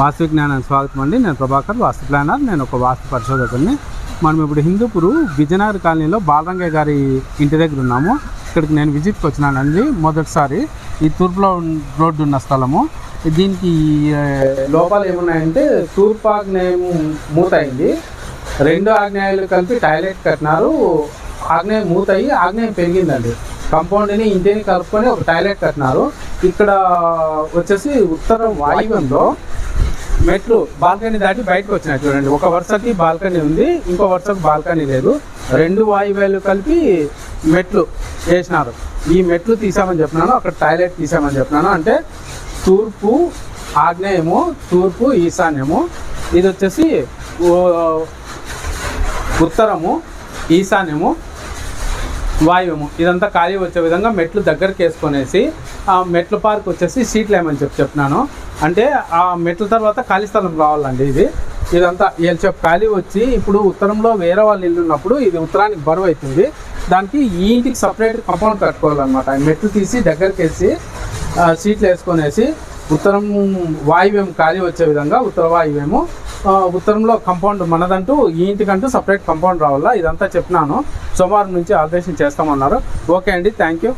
వాస్తు జ్ఞానం స్వాగతం అండి. నేను ప్రభాకర్ వాస్తు ప్లానర్. నేను ఒక వాస్తు పరిశోధకుడిని. మనం ఇప్పుడు హిందూపురు విజయనగర్ కాలనీలో బాలరంగయ్య గారి ఇంటి దగ్గర ఉన్నాము. ఇక్కడికి నేను విజిట్కి వచ్చినానండి. మొదటిసారి ఈ తూర్పులో రోడ్డు ఉన్న స్థలము. దీనికి లోపాలు ఏమున్నాయంటే తూర్పు ఆగ్నేయం మూతయింది రెండు ఆగ్నేయాలు కలిపి టాయిలెట్ కట్టినారు. ఆగ్నేయం మూతయ్యి ఆగ్నేయం పెరిగిందండి. కంపౌండ్ని ఇంటిని కలుపుకొని ఒక టాయిలెట్ కట్టినారు. ఇక్కడ వచ్చేసి ఉత్తర వాయువ్యంలో మెట్లు బాల్కనీ దాటి బయటకు వచ్చినాయి. చూడండి ఒక వరుసకి బాల్కనీ ఉంది ఇంకో వరుసకు బాల్కనీ లేదు. రెండు వాయువేలు కలిపి మెట్లు వేసినారు. ఈ మెట్లు తీసామని చెప్పినాను అక్కడ టాయిలెట్ తీసామని చెప్పినాను అంటే తూర్పు ఆగ్నేయము తూర్పు ఈశాన్యము. ఇది వచ్చేసి ఉత్తరము ఈశాన్యము. వాయువు ఇదంతా ఖాళీ వచ్చే విధంగా మెట్లు దగ్గరికి వేసుకొనేసి ఆ మెట్ల పార్క్ వచ్చేసి సీట్లు వేయమని చెప్పి చెప్పినాను అంటే ఆ మెట్ల తర్వాత ఖాళీ స్థలం రావాలండి ఇది. ఇదంతా వీళ్ళు ఖాళీ వచ్చి ఇప్పుడు ఉత్తరంలో వేరే వాళ్ళ ఇల్లు ఉన్నప్పుడు ఇది ఉత్తరానికి బరువు అవుతుంది. దానికి ఈ ఇంటికి సపరేట్ కంపౌండ్ కట్టుకోవాలన్నమాట. మెట్లు తీసి దగ్గరికి వేసి సీట్లు వేసుకొనేసి ఉత్తరం వాయువ్యం ఖాళీ వచ్చే విధంగా ఉత్తర వాయువ్యము ఉత్తరంలో కంపౌండ్ మనదంటూ ఈ ఇంటికంటూ సపరేట్ కంపౌండ్ రావాలా? ఇదంతా చెప్పినాను. సోమవారం నుంచి ఆల్టరేషన్ చేస్తామన్నారు. ఓకే అండి థ్యాంక్ యూ